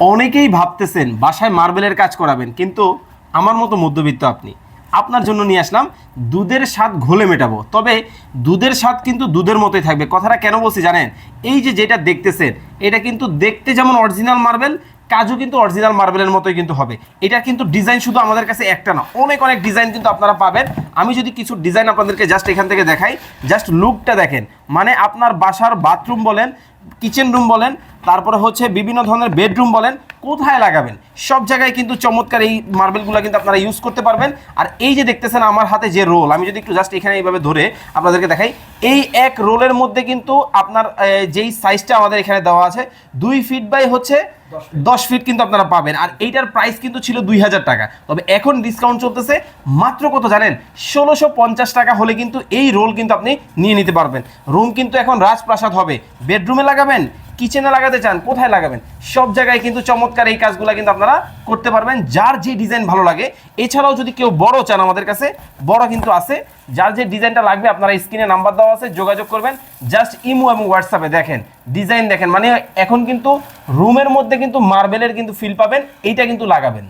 অনেকেই ভাবতেছেন বাসায় মার্বেলের কাজ করাবেন কিন্তু আমার মতো মধ্যবিত্ত আপনি। আপনার জন্য নিয়ে আসলাম, দুধের স্বাদ ঘোলে মেটাবো। তবে দুধের স্বাদ কিন্তু দুধের মতোই থাকবে। কথাটা কেন বলছি জানেন? এই যে যেটা দেখতেছেন, এটা কিন্তু দেখতে যেমন অরিজিনাল মার্বেল কাজও কিন্তু অরিজিনাল মার্বেলের মতোই কিন্তু হবে। এটা কিন্তু ডিজাইন শুধু আমাদের কাছে একটা না, অনেক অনেক ডিজাইন কিন্তু আপনারা পাবেন। আমি যদি কিছু ডিজাইন আপনাদেরকে জাস্ট এখান থেকে দেখাই জাস্ট লুকটা দেখেন। মানে আপনার বাসার বাথরুম বলেন কিচেন রুম বলেন, তারপরে হচ্ছে বিভিন্ন ধরনের বেডরুম বলেন কোথায় লাগাবেন? সব জায়গায় কিন্তু চমৎকার এই মার্বেলগুলো কিন্তু আপনারা ইউজ করতে পারবেন। আর এই যে দেখতেছেন আমার হাতে যে রোল আমি যদি একটু জাস্ট এখানে এইভাবে ধরে আপনাদেরকে দেখাই এই এক রোলের মধ্যে কিন্তু আপনার যেই সাইজটা আমাদের এখানে দেওয়া আছে দুই ফিট বাই হচ্ছে দশ ফিট কিন্তু আপনারা পাবেন। আর এইটার প্রাইস কিন্তু ছিল দুই হাজার টাকা। তবে এখন ডিসকাউন্ট চলতেছে মাত্র কত জানেন? ষোলোশো পঞ্চাশ টাকা হলে কিন্তু এই রোল কিন্তু আপনি নিয়ে নিতে পারবেন। রুম কিন্তু এখন রাজপ্রাসাদ হবে। বেডরুমে লাগাবেন কিচেনে লাগাতে চান, কোথায় লাগাবেন? সব জায়গায় কিন্তু চমৎকার এই কাজগুলো কিন্তু আপনারা করতে পারবেন। যার যে ডিজাইন ভালো লাগে, এছাড়াও যদি কেউ বড় চান আমাদের কাছে, বড় কিন্তু আছে। যার যে ডিজাইনটা লাগবে, আপনারা স্ক্রিনে নাম্বার দেওয়া আছে, যোগাযোগ করবেন। জাস্ট ইমো এবং হোয়াটসঅ্যাপে দেখেন, ডিজাইন দেখেন। মানে এখন কিন্তু রুমের মধ্যে কিন্তু মার্বেলের কিন্তু ফিল পাবেন, এইটা কিন্তু লাগাবেন।